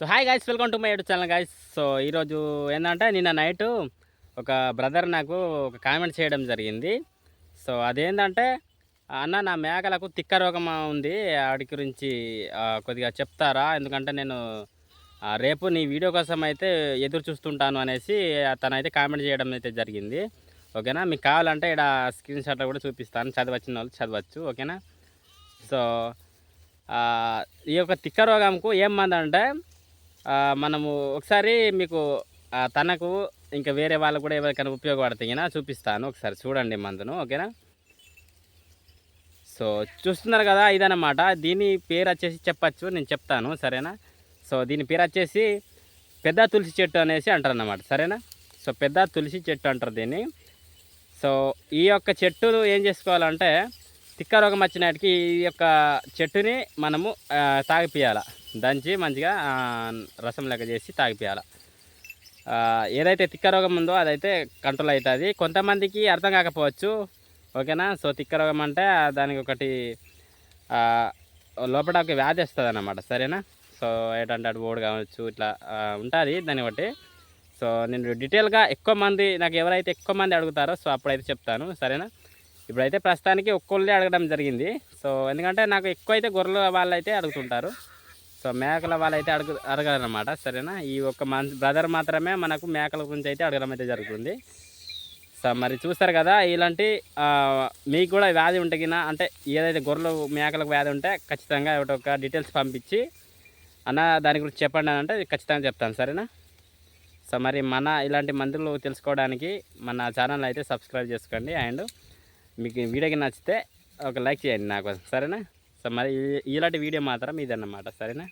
So hi guys welcome to my YouTube channel guys so ఈరోజు ఏంటంటే నిన్న night ఒక బ్రదర్ నాకు ఒక కామెంట్ చేయడం జరిగింది. సో అదేంటంటే అన్న నా మేకలకు తిక్క రోగం ఉంది వాటి గురించి కొద్దిగా చెప్తారా? ఎందుకంటే నేను రేపు నీ వీడియో కోసం అయితే ఎదురు చూస్తుంటాను అనేసి తనైతే కామెంట్ చేయడం అయితే జరిగింది. ఓకేనా? మీకు కావాలంటే ఇక్కడ స్క్రీన్ షాట్లో కూడా చూపిస్తాను. చదవచ్చిన వాళ్ళు చదవచ్చు ఓకేనా? సో ఈ యొక్క తిక్క రోగంకు ఏం మంది అంటే మనము ఒకసారి మీకు తనకు ఇంకా వేరే వాళ్ళు కూడా ఎవరికైనా ఉపయోగపడతాయినా చూపిస్తాను. ఒకసారి చూడండి మందును ఓకేనా? సో చూస్తున్నారు కదా ఇదన్నమాట. దీని పేరు వచ్చేసి చెప్పచ్చు నేను చెప్తాను సరేనా? సో దీని పేరు వచ్చేసి పెద్ద తులసి చెట్టు అనేసి అంటారు అన్నమాట సరేనా? సో పెద్ద తులసి చెట్టు అంటారు దీన్ని. సో ఈ యొక్క చెట్టు ఏం చేసుకోవాలంటే తిక్క రోగం వచ్చినాటికి ఈ యొక్క చెట్టుని మనము తాగిపియాలి దంచి మంచిగా రసం లెక్క చేసి తాగిపోయాలి ఏదైతే తిక్క రోగం ఉందో అదైతే కంట్రోల్ అవుతుంది కొంతమందికి అర్థం కాకపోవచ్చు ఓకేనా? సో తిక్క రోగం అంటే దానికి ఒకటి లోపల ఒక వ్యాధి వస్తుంది అన్నమాట సరేనా? సో ఏంటంటే అటు ఓడి కావచ్చు ఇట్లా ఉంటుంది దాన్ని బట్టి. సో నేను డీటెయిల్గా ఎక్కువ మంది నాకు ఎవరైతే ఎక్కువ మంది అడుగుతారో సో అప్పుడైతే చెప్తాను సరేనా? ఇప్పుడైతే ప్రస్తుతానికి ఒక్కళ్ళే అడగడం జరిగింది. సో ఎందుకంటే నాకు ఎక్కువ అయితే గొర్రెలు వాళ్ళు అయితే అడుగుతుంటారు. సో మేకల వాళ్ళు అయితే అడుగు అడగాలన్నమాట సరేనా? ఈ ఒక్క మన బ్రదర్ మాత్రమే మనకు మేకల గురించి అయితే అడగడం అయితే జరుగుతుంది. సో మరి చూస్తారు కదా ఇలాంటి మీకు కూడా వ్యాధి ఉంటే అంటే ఏదైతే గొర్రెలు మేకలకు వ్యాధి ఉంటే ఖచ్చితంగా ఒకటి ఒక డీటెయిల్స్ పంపించి అన్న దాని గురించి చెప్పండి అని అంటే ఖచ్చితంగా చెప్తాను సరేనా? సో మరి మన ఇలాంటి మందులు తెలుసుకోవడానికి మన ఛానల్ అయితే సబ్స్క్రైబ్ చేసుకోండి అండ్ మీకు వీడియోకి నచ్చితే ఒక లైక్ చేయండి నాకు సరేనా? సో మరి ఇలాంటి వీడియో మాత్రం ఇదన్నమాట సరేనా?